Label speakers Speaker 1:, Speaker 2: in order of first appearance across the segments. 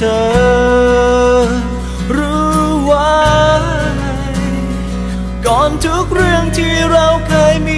Speaker 1: เธอรู้ไว้ ก่อนทุกเรื่องที่เราเคยมี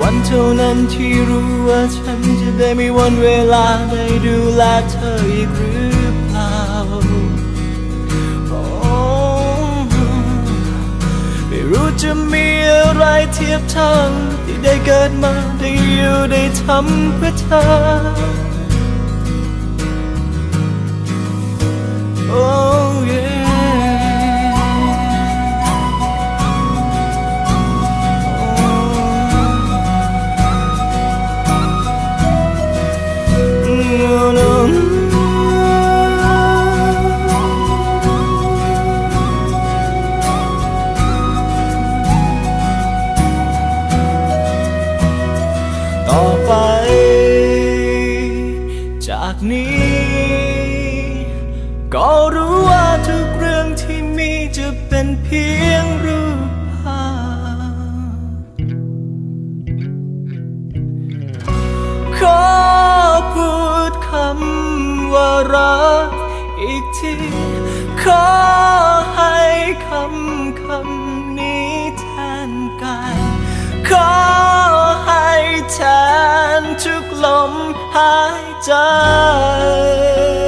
Speaker 1: วรรค์เท่านั้นที่รู้ว่าฉันจะได้มีวันเวลาได้ดูแลเธออีกหรือเปล่าโอ้ไม่รู้จะมีอะไรเทียบเท่าที่ได้เกิดมาได้อยู่ได้ทำเพื่อเธอโอ้ต่ากนี้ ก็รู้ว่าทุกเรื่องที่มีจะเป็นเพียงรูปภาพขอพูดคำว่ารักอีกที ขอให้คำคำ ทุกล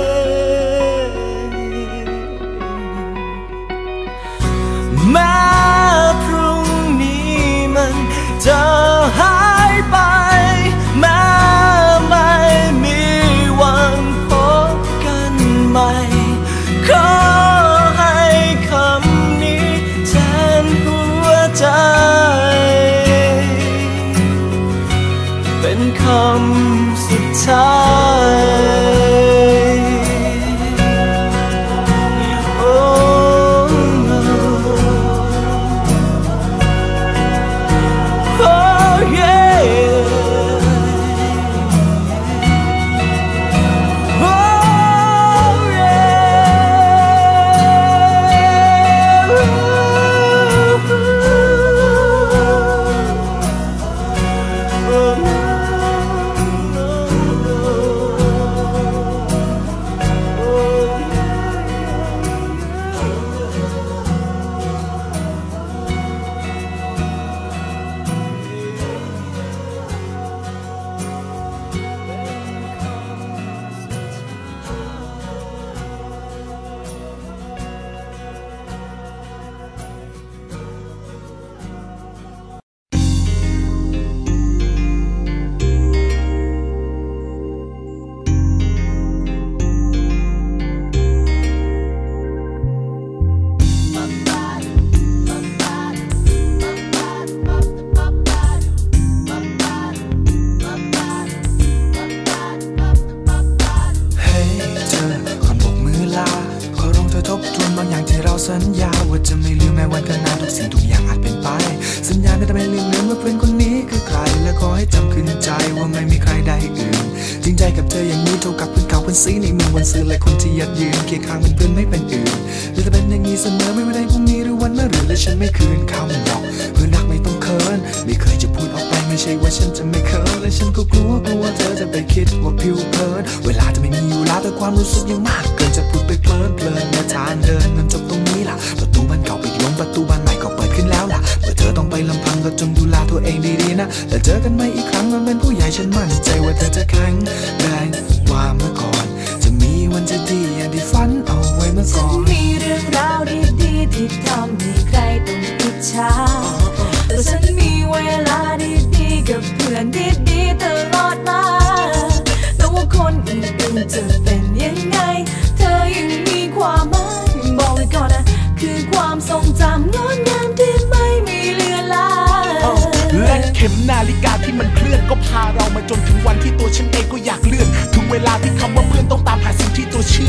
Speaker 1: สั
Speaker 2: ญญาว่าจะไม่ลืมแม้วันข้างหน้าทุกสิ่งทุกอย่างอาจเป็นไป สัญญาได้แต่ไม่ลืมเลือนว่าเพื่อนคนนี้คือใคร และขอให้จำขึ้นใจว่าไม่มีใครได้อื่น จริงใจกับเธออย่างนี้เท่ากับเพื่อนเก่าเพื่อนซีในเมืองวันซื้อและคนที่ยัดยืนเคียงข้างเป็นเพื่อนไม่เป็นอื่นและจะเป็นอย่างนี้เสมอไม่ว่าใดพรุ่งนี้หรือวันมะรืนและฉันไม่คืนคำหรอกเพื่อนรักไม่ต้องเคินนไม่เคยจะพูดออกไปไม่ใช่ว่าฉันจะไม่เคินและฉันก็กลัวกลัวเธอจะไปคิดว่าผิวเผินเวลาจะไม่มีอยู่แล้วแต่ความรู้สึกยังมาก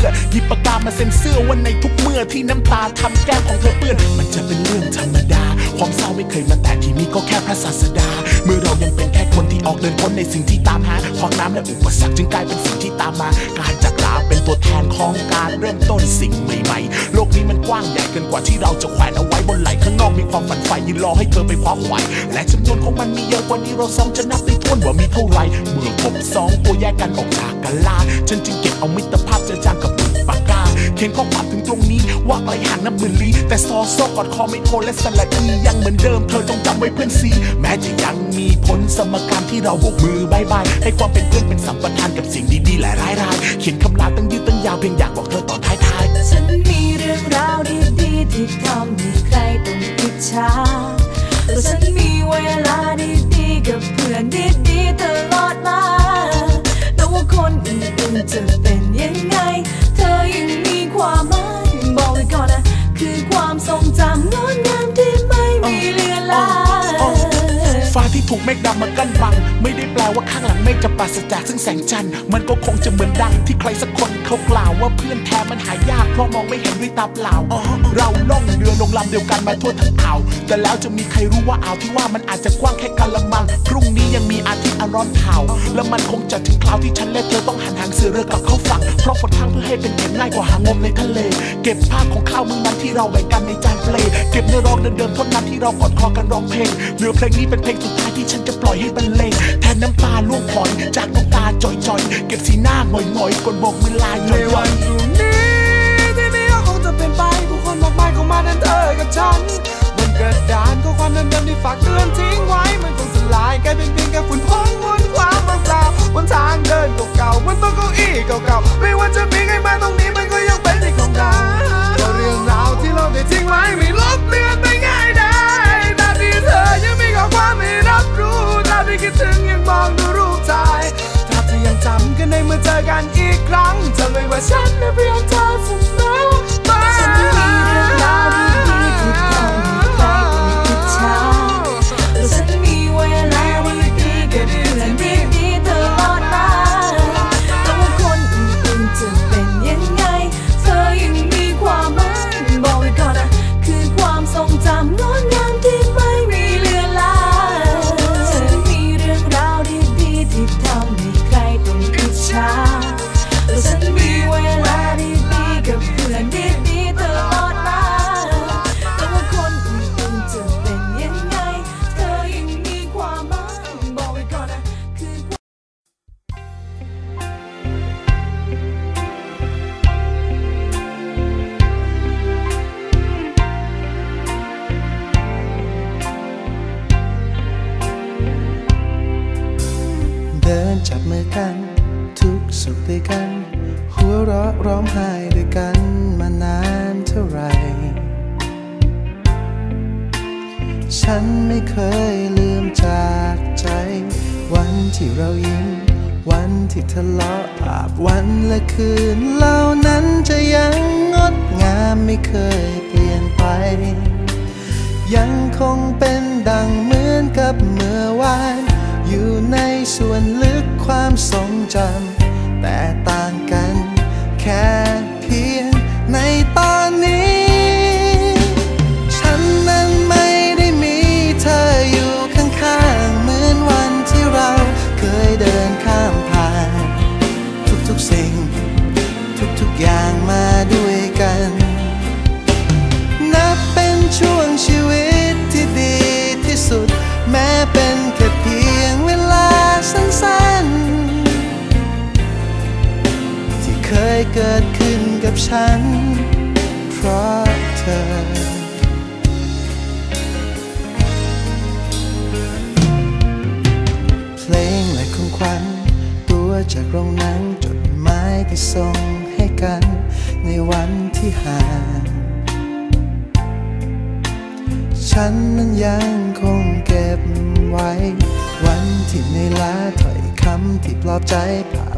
Speaker 3: ชื่อ หยิบปากกามาเซ็นเสื้อวันในทุกเมื่อที่น้ำตาทำแก้มของเธอเปื้อน มันจะเป็นเรื่องธรรมดา ความเศร้าไม่เคยมาแต่ที่นี่ก็แค่พระศาสดา เมื่อเรายังเป็นแค่คนที่ออกเดินพ้นในสิ่งที่ตามหาขวางน้ำและอุปสรรคจึงกลายเป็นสิ่งที่ตามมา การจากลาเป็นตัวแทนของการเริ่มต้นสิ่งใหม่ๆ โลกนี้มันกว้างใหญ่เกินกว่าที่เราจะแขวนเอาไว้บนไหล่ข้างนอกมีความฝันใฝ่ยืนรอให้เธอไปคว้าไขว่และจำนวนของมันมีเยอะกว่านี้เราสองจะนับได้ถ้วนว่ามีเท่าไหร่เมื่อพบสองตัวแยกกันออกจากกันลาฉันจึงเก็บเอามิตรภาพเจอ เขียนข้อความถึงตรงนี้ว่าไกลห่างน้ำหมื่นลี้แต่ซอโซกอดคอไม่โทนและสละอียังเหมือนเดิมเธอต้องจำไว้เพื่อนซีแม้จะยังมีผลสมการที่เราโบกมือบายบายให้ความเป็นเพื่อนเป็นสัมปทานกับสิ่งดีๆและร้ายๆเขียนคำลาตั้งยืดตั้งยาวเพียงอยากบอกเธอตอนท้ายๆ
Speaker 4: ฉันมีเรื่องราวดีๆที่ทำ
Speaker 3: ถูกเมฆดำมากั้นบัง ไม่ได้แปลว่าข้างหลังเมฆจะปราศจากซึ่งแสงจันทร์มันก็คงจะเหมือนดังที่ใครสักคนเขากล่าวว่าเพื่อนแท้มันหายากเพราะมองไม่เห็นด้วยตาเปล่าเราล่องเรือลงลำเดียวกันมาทั่วทั้งอ่าวแต่แล้วจะมีใครรู้ว่าอ่าวที่ว่ามันอาจจะกว้างแค่กะละมัง พรุ่งนี้ยังมีอาทิตย์อันร้อนเผาและมันคงจะถึงคราวที่ฉันและเธอต้องหันหางเสือเรือกลับเข้าฝั่งเพราะฝนทางเพื่อให้เป็นเข็มง่ายกว่าหางมในทะเล เก็บภาพของข้าวมือมันที่เราแบ่งกันในจานเปลเก็บเนื้อร้องเดิมๆท่านั้นที่เรากอดคอกันร้องเพลงเหลือเพลงนี้เป็นเพลงสุดท้ายที่ฉันจะปล่อยให้บรรเลงแทนน้ำตาล่วงพลอยจากน้ำตาจ่อยๆ เก็บสีหน้าหงอยๆกดโบกมือลาย
Speaker 2: ใน
Speaker 3: ย่
Speaker 2: วั
Speaker 3: อนย
Speaker 2: พรุ่งนี้ที่ไม่ก็คงจะเป็นไปผู้คนมากมายเข้ามาดันเธอกับฉันบนกระดานข้อความเดิมๆที่ฝากเตือนทิ้งไว้มันคงสลายกลายเป็นเพียงแค่ฝุ่น จับมือกัน
Speaker 4: ทุก
Speaker 2: สุขด้วยกัน หัวเราะร้องไห้ด้วยกันมานานเท่าไหร่ ฉันไม่เคยลืมจากใจ วันที่เรายิ้ม วันที่ทะเลาะอาบวันและคืนเหล่านั้นจะยังงดงามไม่เคยเปลี่ยนไป ยังคงเป็นดังเมือ กค ฉัน เพราะเธอพลงและของขวัญตัวจากโรงหนังจดหมายที่ส่งให้กัน ในวันที่ห่างฉันนั้นยังคงเก็บไว้ วันที่ในลาถ้อยคำที่ปลอบใจภา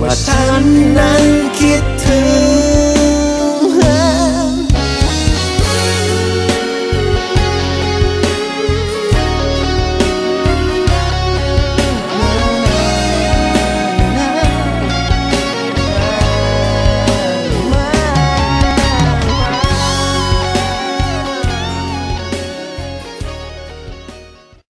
Speaker 2: ว่าฉันนั้นคิด